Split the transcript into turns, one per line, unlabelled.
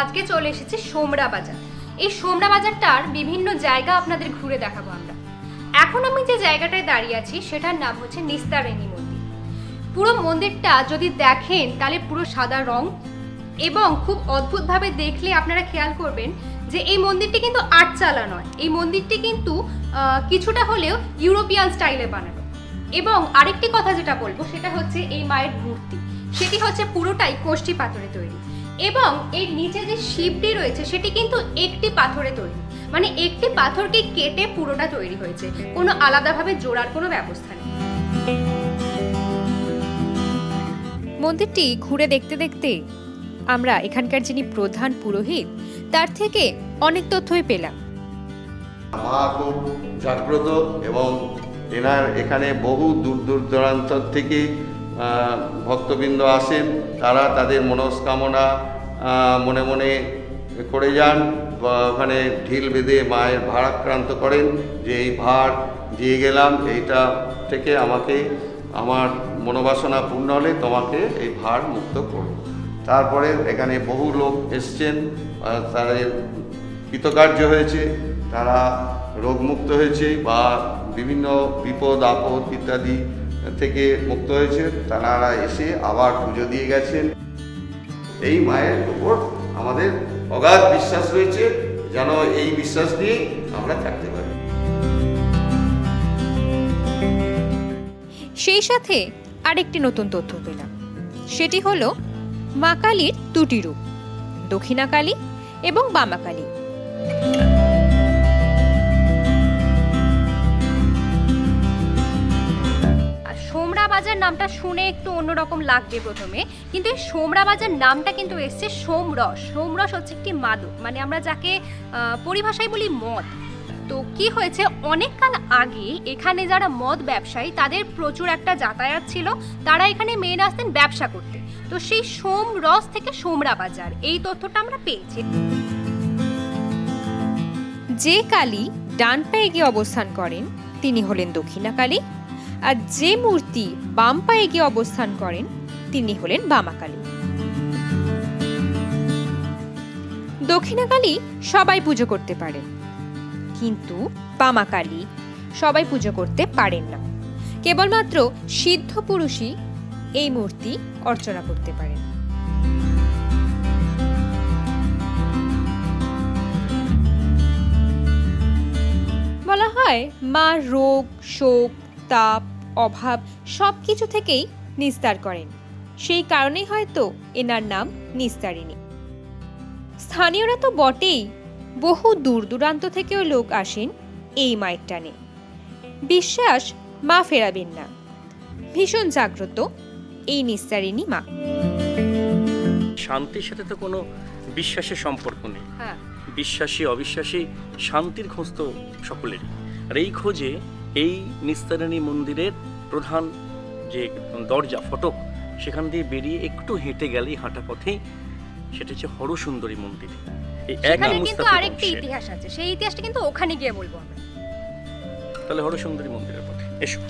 আজকে চলে এসেছি সোমরা বাজার। এই সোমরা বাজারটার বিভিন্ন জায়গা আপনাদের ঘুরে দেখাবো আমরা। এখন আমি যে জায়গাটায় দাঁড়িয়ে আছি, সেটার নাম হচ্ছে নিস্তারিণী মন্দির। পুরো মন্দিরটা যদি দেখেন, তাহলে পুরো সাদা রং এবং খুব অদ্ভুতভাবে দেখলে আপনারা খেয়াল করবেন যে এই মন্দিরটি কিন্তু আটচালা নয়। এই মন্দিরটি কিন্তু কিছুটা হলেও ইউরোপিয়ান স্টাইলে বানানো। এবং আরেকটি কথা যেটা বলব, সেটা হচ্ছে এই মায়ের মূর্তি। সেটি হচ্ছে পুরোটাই কোষ্ঠী পাথরে তৈরি। এবং এর নিচে যে শিবটি রয়েছে সেটি কিন্তু একটি পাথরে তৈরি। মানে একটি পাথরকে কেটে পুরোটা তৈরি হয়েছে। কোনো আলাদাভাবে জোড়ার কোনো ব্যবস্থা নেই।
মন্দিরটি ঘুরে দেখতে দেখতে আমরা এখানকার যিনি প্রধান পুরোহিত তার থেকে অনেক তথ্যই পেলাম।
মা খুব জাগ্রত এবং এনার এখানে বহু দূর দূর দূরান্ত থেকে ভক্তবৃন্দ আসেন, তারা তাদের মনস্কামনা মনে মনে করে যান ওখানে ঢিল বেঁধে মায়ের ভারাক্রান্ত করেন, যে এই ভার দিয়ে গেলাম, এইটা থেকে আমাকে, আমার মনোবাসনা পূর্ণ হলে তোমাকে এই ভার মুক্ত করব। তারপরে এখানে বহু লোক এসছেন তাদের কৃতকার্য হয়েছে, তারা রোগমুক্ত হয়েছে, বা বিভিন্ন বিপদ, আপদ ইত্যাদি থেকে মুক্ত হয়েছে। তারা এসে আবার পুজো দিয়ে গেছেন। এই মায়ের উপর আমাদের অগাধ বিশ্বাস রয়েছে, যেন এই বিশ্বাস নিয়েই আমরা থাকতে পারি।
সেই সাথে আরেকটি নতুন তথ্য পেলাম। সেটি হলো মা কালীর দুটি রূপ, দক্ষিণা কালী এবং বামা
নামটা শুনে একটু অন্যরকম লাগবে প্রথমে। কিন্তু এই সোমরা বাজার নামটা কিন্তু এসছে সোমরস। সোমরস হচ্ছে একটি মাদক। মানে আমরা যাকে পরিভাষায় বলি মদ। তো কি হয়েছে? অনেক কাল আগে এখানে যারা মদ ব্যবসায়ী, তাদের প্রচুর একটা যাতায়াত ছিল। তারা এখানে মেয়েরা আসতেন ব্যবসা করতে। তো সেই সোম রস থেকে সোমরা বাজার এই তথ্যটা আমরা পেয়েছি।
যে কালী ডান পায়ে গিয়ে অবস্থান করেন, তিনি হলেন দক্ষিণা কালী আর যে মূর্তি বাম পায়ে গিয়ে অবস্থান করেন, তিনি হলেন বামা কালী দক্ষিণা সবাই পুজো করতে পারেন, কিন্তু বামা কালী সবাই পুজো করতে পারেন না। কেবলমাত্র সিদ্ধ পুরুষই এই মূর্তি অর্চনা করতে পারেন। বলা হয়, মা রোগ, শোক তাপ অভাব সব কিছু থেকেই নিস্তার করেন। সেই কারণেই হয়তো এনার নাম নিস্তারিণী। স্থানীয়রা তো বটেই বহু দূর দূরান্ত থেকেও লোক আসেন এই মায়ের টানে। বিশ্বাস মা ফেরাবেন না। ভীষণ জাগ্রত এই নিস্তারিণী মা।
শান্তির সাথে তো কোনো বিশ্বাসের সম্পর্ক নেই।
হ্যাঁ।
বিশ্বাসী অবিশ্বাসী শান্তির খোঁজ তো সকলেরই। আর এই খোঁজে এই নিস্তারিণী মন্দিরের প্রধান যে দরজা ফটক সেখান দিয়ে বেরিয়ে একটু হেঁটে গেলেই হাঁটা পথেই সেটা হচ্ছে হরসুন্দরী মন্দির। এই
আরেকটি ইতিহাস আছে। সেই ইতিহাসটা কিন্তু ওখানে গিয়ে বলব আমরা।
তাহলে হরসুন্দরী মন্দিরের পথে। এসো।